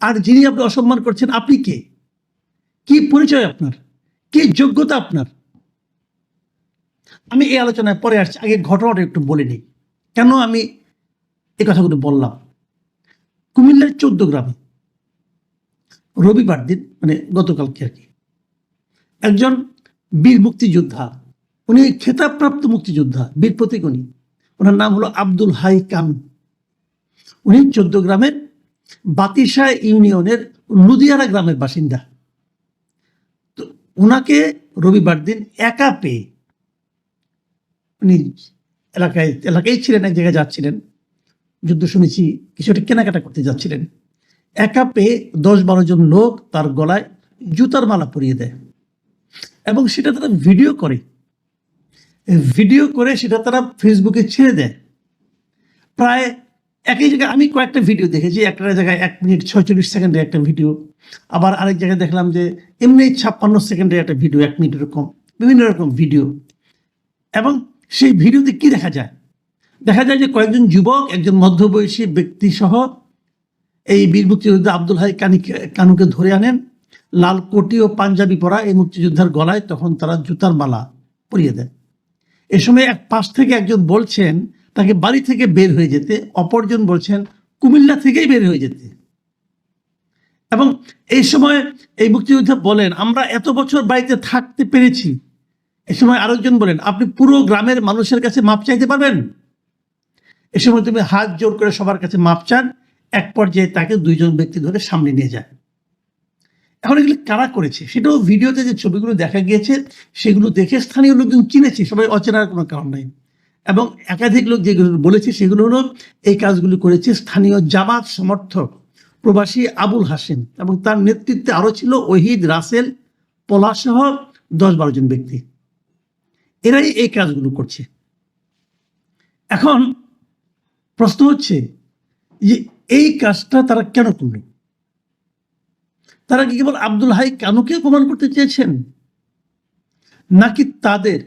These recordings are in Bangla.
আর যিনি আপনি অসম্মান করছেন, আপনি কে? কি পরিচয় আপনার? কি যোগ্যতা আপনার? আমি এই আলোচনায় পরে আসছি, আগে ঘটনাটা একটু বলে নিই। কেন আমি এই কথাগুলো বললাম? কুমিল্লার চোদ্দ গ্রামে রবিবার দিন মানে গতকালকে আর কি, একজন বীর মুক্তিযোদ্ধা, উনি খেতাবপ্রাপ্ত মুক্তিযোদ্ধা, বীর প্রতীক উনি। ওনার নাম হলো আব্দুল হাই কানু উনি চোদ্দ গ্রামের বাতিশা ইউনিয়নের লুদিয়ারা গ্রামের বাসিন্দা। তো ওনাকে রবিবার দিন একা পেয়ে উনি এলাকায় এলাকায় ছিলেন, এক জায়গায় যাচ্ছিলেন। যুদ্ধ শুনেছি, কিছু একটা কেনাকাটা করতে যাচ্ছিলেন। একা পেয়ে দশ বারো জন লোক তার গলায় জুতার মালা পরিয়ে দেয়। এবং সেটা তারা ভিডিও করে। ভিডিও করে সেটা তারা ফেসবুকে ছেড়ে দেয়। প্রায় একই জায়গায় আমি কয়েকটা ভিডিও দেখেছি, একটা জায়গায় এক মিনিট ছয়চল্লিশ সেকেন্ডের একটা ভিডিও আবার আরেক জায়গায় দেখলাম যে এমনি ছাপ্পান্ন সেকেন্ডের একটা ভিডিও এক মিনিট এরকম, বিভিন্ন রকম ভিডিও এবং সেই ভিডিওতে কি দেখা যায়? দেখা যায় যে কয়েকজন যুবক, একজন মধ্যবয়সী ব্যক্তি সহ এই বীর মুক্তিযোদ্ধা আব্দুল হাই কানিকে কানুকে ধরে আনেন, লাল কোটি ও পাঞ্জাবি পরা এই মুক্তিযোদ্ধার গলায় তখন তারা জুতার মালা পরিয়ে দেয়। এ সময় এক পাশ থেকে একজন বলছেন তাকে বাড়ি থেকে বের হয়ে যেতে, অপরজন বলছেন, কুমিল্লা থেকেই বের হয়ে যেতে। এবং এই সময় এই মুক্তিযোদ্ধা বলেন, আমরা এত বছর বাড়িতে থাকতে পেরেছি। এ সময় আরেকজন বলেন, আপনি পুরো গ্রামের মানুষের কাছে মাপ চাইতে পারবেন? এ সময় তুমি হাত জোর করে সবার কাছে মাপ চান, এক পর্যায়ে তাকে দুইজন ব্যক্তি ধরে সামনে নিয়ে যায়। এখন এগুলি কারা করেছে? সেটাও ভিডিওতে যে ছবিগুলো দেখা গিয়েছে, সেগুলো দেখে স্থানীয় লোকজন চিনেছে, সবাই অচেনার কোনো কারণ নাই। এবং একাধিক লোক যেগুলো বলেছে সেগুলো হলো এই কাজগুলো করেছে স্থানীয় জামাত সমর্থক প্রবাসী আবুল হাসেম এবং তার নেতৃত্বে আরও ছিল ওহিদ রাসেল পলাসহ দশ বারো জন ব্যক্তি। এরাই এই কাজগুলো করছে। এখন প্রশ্ন হচ্ছে যে এই কাজটা তারা কেন করল? তারা কি কেবল আব্দুল হাই কানুকে অপমান করতে চেয়েছেন? নাকি তাদের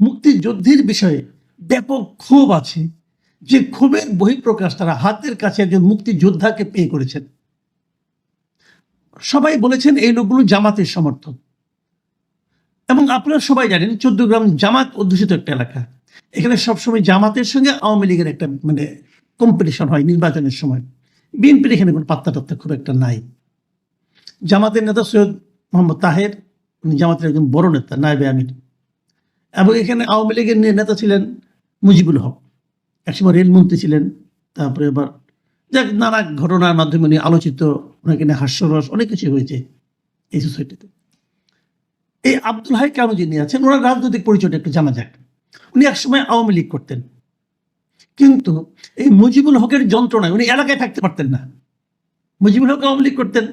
মুক্তিযুদ্ধের বিষয়ে ব্যাপক ক্ষোভ আছে যে ক্ষোভের বহিঃপ্রকাশ তারা হাতের কাছে একজন মুক্তিযোদ্ধাকে পেয়ে করেছেন। সবাই বলেছেন এই লোকগুলো জামাতের সমর্থক। এবং আপনারা সবাই জানেন চোদ্দ গ্রাম জামাত অধ্যুষিত একটা এলাকা। এখানে সবসময় জামাতের সঙ্গে আওয়ামী লীগের একটা মানে কম্পিটিশন হয় নির্বাচনের সময়। বিএনপির এখানে কোনো পাত্তা টাত্তা খুব একটা নাই। জামাতের নেতা সৈয়দ মোহাম্মদ তাহের, উনি জামাতের একজন বড় নেতা, নায়বে আমির। এবং এখানে আওয়ামী লীগের নেতা ছিলেন মুজিবুল হক। একসময় রেলমন্ত্রী ছিলেন, তারপরে আবার যাক, নানা ঘটনার মাধ্যমে উনি আলোচিত, ওনাকে নিয়ে হাস্যরস, অনেক কিছু হয়েছে এই সোসাইটিতে এই আব্দুল হাই কেন যিনি আছেন, ওনার রাজনৈতিক পরিচয়টা একটু জানা যাক। উনি একসময় আওয়ামী লীগ করতেন। কিন্তু এই মুজিবুল হকের যন্ত্রণায় উনি এলাকায় থাকতে পারতেন না। মুজিবুল হক আওয়ামী লীগ করতেন।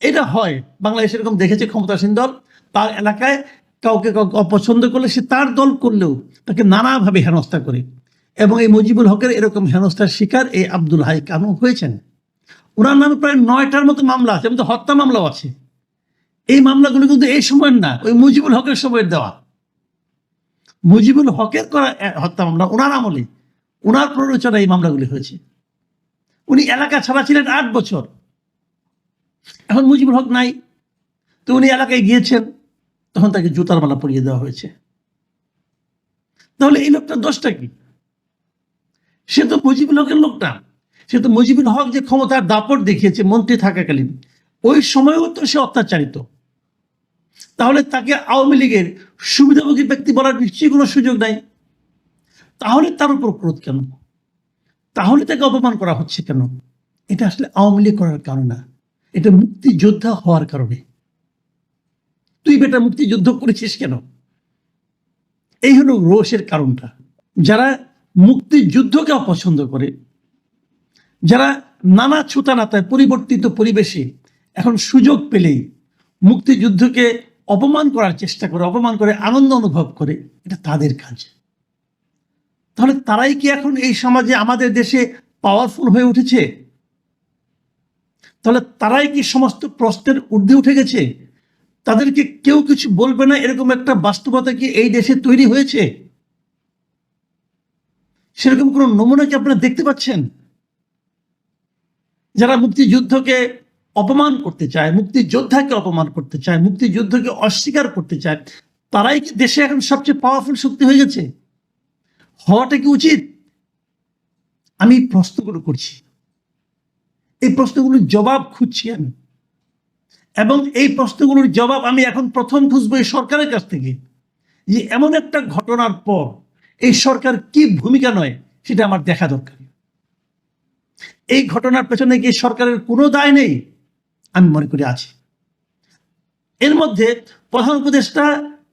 এটা হয়, বাংলাদেশ এরকম দেখেছে ক্ষমতাসীন দল, তার এলাকায় কাউকে কাউকে অপছন্দ করলে সে তার দল করলেও তাকে নানাভাবে হেনস্থা করে। এবং এই মুজিবুল হকের এরকম হেনস্থার শিকার এই আব্দুল হাই কানু হয়েছেন। ওনার নামে প্রায় নয়টার মতো মামলা আছে এবং হত্যা মামলাও আছে। এই মামলাগুলো কিন্তু এই সময়ের না, ওই মুজিবুল হকের সময়ের দেওয়া। মুজিবুল হকের করা হত্যা মামলা ওনার আমলে, ওনার প্ররোচনা এই মামলাগুলি হয়েছে। উনি এলাকা ছাড়া ছিলেন আট বছর। এখন মুজিবুল হক নাই। তো উনি এলাকায় গিয়েছেন। তখন তাকে জুতার মালা পরিয়ে দেওয়া হয়েছে। তাহলে এই লোকটার দোষটা কি? সে তো মুজিবুল হকের লোকটা। সে তো মুজিবুল হক যে ক্ষমতার দাপট দেখিয়েছে, মন্ত্রী থাকাকালীন। ওই সময়ও তো সে অত্যাচারিত। তাহলে তাকে আওয়ামী লীগের সুবিধাভোগী ব্যক্তি বলার নিশ্চয়ই কোনো সুযোগ নাই। তাহলে তার উপর ক্রোধ কেন? তাহলে তাকে অপমান করা হচ্ছে কেন? এটা আসলে আওয়ামী লীগ করার কারণে না। এটা মুক্তিযোদ্ধা হওয়ার কারণে। তুই বেটা মুক্তিযুদ্ধ করেছিস কেন? এই হলো রোষের কারণটা। যারা মুক্তিযুদ্ধকে অপছন্দ করে, যারা নানা ছুতানাতায় পরিবর্তিত পরিবেশে এখন সুযোগ পেলেই মুক্তিযুদ্ধকে অপমান করার চেষ্টা করে, অপমান করে আনন্দ অনুভব করে, এটা তাদের কাজ। তাহলে তারাই কি এখন এই সমাজে আমাদের দেশে পাওয়ারফুল হয়ে উঠেছে? তাহলে তারাই কি সমস্ত প্রশ্নের ঊর্ধ্বে উঠে গেছে? তাদেরকে কেউ কিছু বলবে না, এরকম একটা বাস্তবতা কি এই দেশে তৈরি হয়েছে? সেরকম কোনো নমুনা কি আপনারা দেখতে পাচ্ছেন? যারা মুক্তিযুদ্ধকে অপমান করতে চায়, মুক্তিযোদ্ধাকে অপমান করতে চায়, মুক্তিযুদ্ধকে অস্বীকার করতে চায়, তারাই কি দেশে এখন সবচেয়ে পাওয়ারফুল শক্তি হয়ে গেছে? হওয়াটা কি উচিত? আমি প্রশ্নগুলো করছি। এই প্রশ্নগুলোর জবাব খুঁজছি আমি। এবং এই প্রশ্নগুলোর জবাব আমি এখন প্রথম খুঁজবো এই সরকারের কাছ থেকে যে এমন একটা ঘটনার পর এই সরকার কি ভূমিকা নয় সেটা আমার দেখা দরকার। এই ঘটনার পেছনে কি সরকারের কোনো দায় নেই? আমি মনে করি আছে। এর মধ্যে প্রধান উপদেষ্টা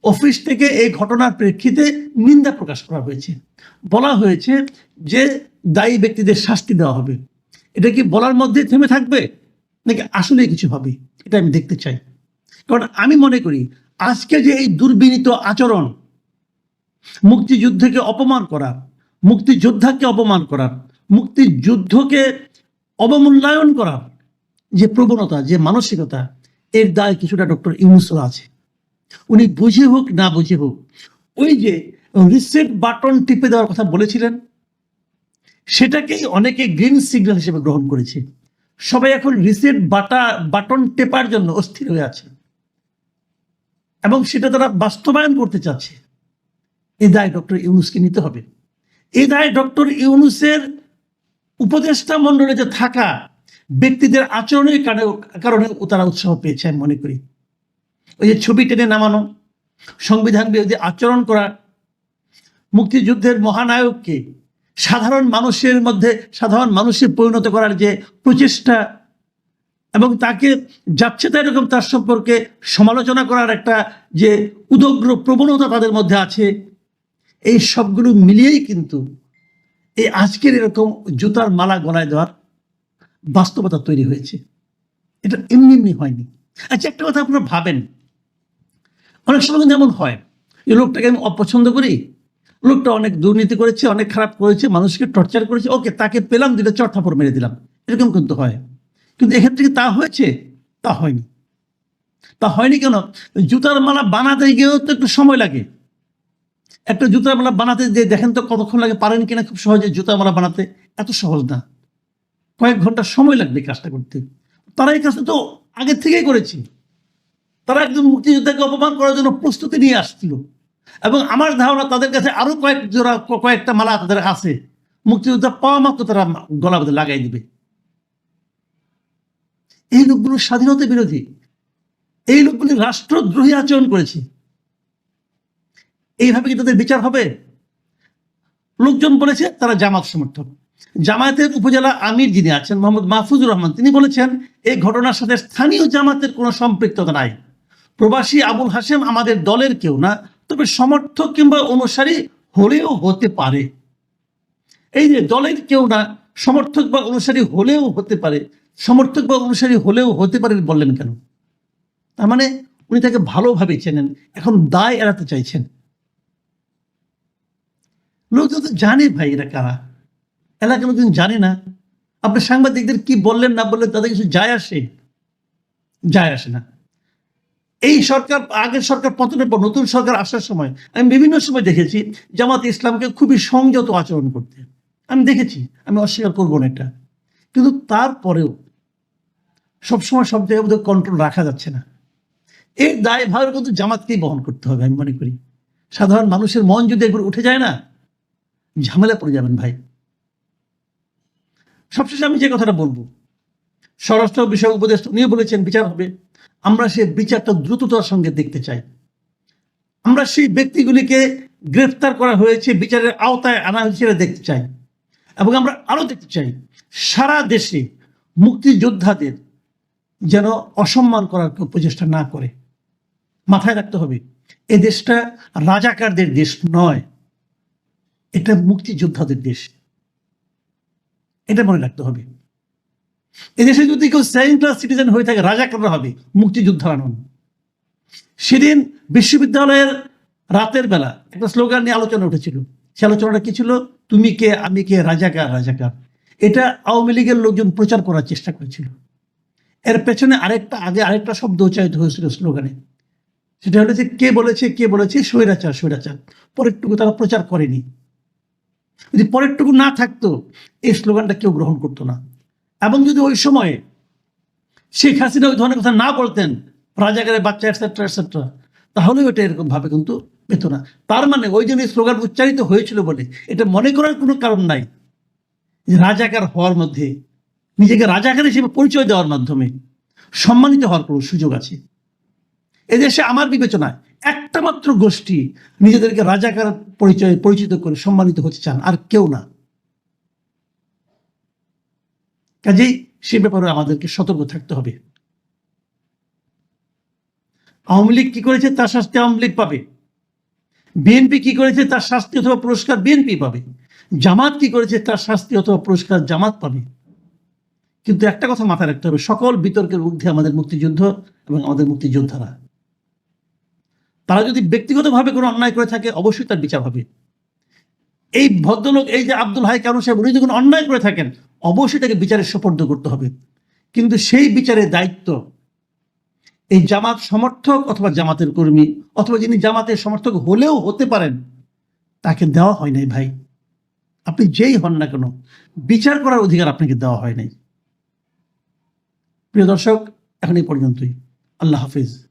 অফিস থেকে এই ঘটনার প্রেক্ষিতে নিন্দা প্রকাশ করা হয়েছে। বলা হয়েছে যে দায়ী ব্যক্তিদের শাস্তি দেওয়া হবে। এটা কি বলার মধ্যে থেমে থাকবে? নাকি আসলে কিছু হবে এটা আমি দেখতে চাই। কারণ আমি মনে করি, আজকে যে এই দুর্বিনীত আচরণ, মুক্তিযুদ্ধকে অপমান করা, মুক্তিযোদ্ধাকে অপমান করার মুক্তিযুদ্ধকে অবমূল্যায়ন করার যে প্রবণতা, যে মানসিকতা, এর দায় কিছুটা ডক্টর ইউনুসরা আছে। উনি বুঝে হোক, না বুঝে হোক, ওই যে রিসেট বাটন টিপে দেওয়ার কথা বলেছিলেন, সেটাকেই অনেকে গ্রিন সিগন্যাল হিসেবে গ্রহণ করেছে। সবাই এখন রিসেট বাটা বাটন টেপার জন্য অস্থির হয়ে আছে। এবং সেটা তারা বাস্তবায়ন করতে চাচ্ছে। এই দায় ডক্টর ইউনুসকে নিতে হবে। এই দায় ডক্টর ইউনুসের উপদেষ্টা মণ্ডলীতে থাকা ব্যক্তিদের আচরণের কারণে কারণে তারা উৎসাহ পেয়েছে আমি মনে করি। ওই যে ছবি টেনে নামানো, সংবিধান বিরোধী আচরণ করা, মুক্তিযুদ্ধের মহানায়ককে সাধারণ মানুষের মধ্যে, সাধারণ মানুষে পরিণত করার যে প্রচেষ্টা এবং তাকে যাচ্ছে তাই এরকম তার সম্পর্কে সমালোচনা করার একটা যে উদগ্র প্রবণতা তাদের মধ্যে আছে, এই সবগুলো মিলিয়েই কিন্তু এই আজকের এরকম জুতার মালা গলায় দেওয়ার বাস্তবতা তৈরি হয়েছে। এটা এমনি এমনি হয়নি। আচ্ছা একটা কথা আপনারা ভাবেন। অনেক সময় কিন্তু এমন হয় যে লোকটাকে আমি অপছন্দ করি লোকটা অনেক দুর্নীতি করেছে, অনেক খারাপ করেছে, মানুষকে টর্চার করেছে। ওকে, তাকে পেলাম দিলে চটথাপড় মেরে দিলাম। এরকম কিন্তু হয়। কিন্তু এক্ষেত্রে কি তা হয়েছে? তা হয়নি। তা হয়নি কেন? জুতার মালা বানাতে গিয়েও তো একটু সময় লাগে। একটা জুতার মালা বানাতে দিয়ে দেখেন তো কতক্ষণ লাগে, পারেন কিনা খুব সহজে জুতার মালা বানাতে? এত সহজ না। কয়েক ঘণ্টা সময় লাগবে কাজটা করতে। তারা এই কাজটা তো আগে থেকেই করেছে। তারা একজন মুক্তিযোদ্ধাকে অপমান করার জন্য প্রস্তুতি নিয়ে আসছিল। এবং আমার ধারণা তাদের কাছে আরও কয়েক জোড়া, কয়েকটা মালা তাদের আছে। মুক্তিযোদ্ধা পাওয়া মাত্র তারা গলা লাগাই দিবে। এই লোকগুলো স্বাধীনতা বিরোধী। এই লোকগুলি রাষ্ট্রদ্রোহী আচরণ করেছে। এইভাবে কি তাদের বিচার হবে? লোকজন বলেছে তারা জামাত সমর্থক। জামায়াতের উপজেলা আমির যিনি আছেন, মোহাম্মদ মাহফুজুর রহমান, তিনি বলেছেন, এই ঘটনার সাথে স্থানীয় জামাতের কোনো সম্পৃক্ততা নাই। প্রবাসী আবুল হাসেম আমাদের দলের কেউ না তবে সমর্থক কিংবা অনুসারী হলেও হতে পারে। এই যে দলের কেউ না, সমর্থক বা অনুসারী হলেও হতে পারে। সমর্থক বা অনুসারী হলেও হতে পারে বললেন কেন? তার মানে উনি তাকে ভালোভাবে চেনেন, এখন দায় এড়াতে চাইছেন। লোকজন তো জানে ভাই এরা কারা। এলাকার লোকজন জানে না। আপনি সাংবাদিকদের কি বললেন না বললেন তাদের কিছু যায় আসে? যায় আসে না। এই সরকার, আগের সরকার পতনের পর, নতুন সরকার আসার সময় আমি বিভিন্ন সময় দেখেছি জামাত ইসলামকে খুবই সংযত আচরণ করতে। আমি দেখেছি, আমি অস্বীকার করব না এটা। কিন্তু তারপরেও সবসময় সব জায়গায় বোধহয় কন্ট্রোল রাখা যাচ্ছে না। এই দায় ভার কিন্তু জামাতকেই বহন করতে হবে, আমি মনে করি। সাধারণ মানুষের মন যদি একবার উঠে যায় না, ঝামেলা পড়ে যাবেন ভাই। সবশেষে আমি যে কথাটা বলব, স্বরাষ্ট্র বিষয়ক উপদেষ্টা, উনিও বলেছেন বিচার হবে। আমরা সেই বিচারটা দ্রুততার সঙ্গে দেখতে চাই। আমরা সেই ব্যক্তিগুলিকে গ্রেফতার করা হয়েছে, বিচারের আওতায় আনা হয়েছে দেখতে চাই। এবং আমরা আরও দেখতে চাই, সারা দেশে মুক্তিযোদ্ধাদের যেন অসম্মান করার কেউ প্রচেষ্টা না করে। মাথায় রাখতে হবে, এ দেশটা রাজাকারদের দেশ নয়, এটা মুক্তিযোদ্ধাদের দেশ। এটা মনে রাখতে হবে। এদেশে যদি কেউ সেকেন্ড ক্লাস সিটিজেন হয়ে থাকে, রাজাকাররা হবে, মুক্তিযোদ্ধারা নন। সেদিন বিশ্ববিদ্যালয়ের রাতের বেলা একটা স্লোগান নিয়ে আলোচনা উঠেছিল। সে আলোচনাটা কি ছিল? তুমি কে? আমি কে? রাজাকার রাজাকার। এটা আওয়ামী লীগের লোকজন প্রচার করার চেষ্টা করেছিল। এর পেছনে আরেকটা, আগে আরেকটা শব্দ উচ্চারিত হয়েছিল স্লোগানে। সেটা হলো যে, কে বলেছে কে বলেছে? স্বৈরাচার স্বৈরাচার। পরেরটুকু তারা প্রচার করেনি। যদি পরেরটুকু না থাকতো, এই স্লোগানটা কেউ গ্রহণ করতো না। এবং যদি ওই সময়ে শেখ হাসিনা ওই ধরনের কথা না বলতেন, রাজাকারের বাচ্চা এটসেট্রা এটসেট্রা তাহলেও এটা এরকম ভাবে কিন্তু পেত না। তার মানে ওই জন্য স্লোগান উচ্চারিত হয়েছিল বলে এটা মনে করার কোনো কারণ নাই যে রাজাকার হওয়ার মধ্যে, নিজেকে রাজাকার হিসেবে পরিচয় দেওয়ার মাধ্যমে সম্মানিত হওয়ার কোনো সুযোগ আছে। এদেশে আমার বিবেচনায় একটা মাত্র গোষ্ঠী নিজেদেরকে রাজাকার পরিচয় পরিচিত করে সম্মানিত হতে চান আর কেউ না। কাজেই সে ব্যাপারে আমাদেরকে সতর্ক থাকতে হবে। আওয়ামী লীগ কি করেছে তার শাস্তি আওয়ামী লীগ পাবে। বিএনপি কি করেছে তার শাস্তি অথবা পুরস্কার বিএনপি পাবে। জামাত কি করেছে তার শাস্তি অথবা পুরস্কার জামাত পাবে। কিন্তু একটা কথা মাথায় রাখতে হবে, সকল বিতর্কের ঊর্ধ্বে আমাদের মুক্তিযুদ্ধ এবং আমাদের মুক্তিযোদ্ধারা। তারা যদি ব্যক্তিগতভাবে কোনো অন্যায় করে থাকে, অবশ্যই তার বিচার হবে। এই ভদ্রলোক, এই যে আব্দুল হাই কারণ সাহেব, উনি যখন অন্যায় করে থাকেন অবশ্যই তাকে বিচারের সোপর্দ করতে হবে। কিন্তু সেই বিচারের দায়িত্ব এই জামাত সমর্থক অথবা জামাতের কর্মী অথবা যিনি জামাতের সমর্থক হলেও হতে পারেন, তাকে দেওয়া হয় নাই ভাই। আপনি যেই হন না কেন, বিচার করার অধিকার আপনাকে দেওয়া হয় নাই। প্রিয় দর্শক, এখন এই পর্যন্তই। আল্লাহ হাফিজ।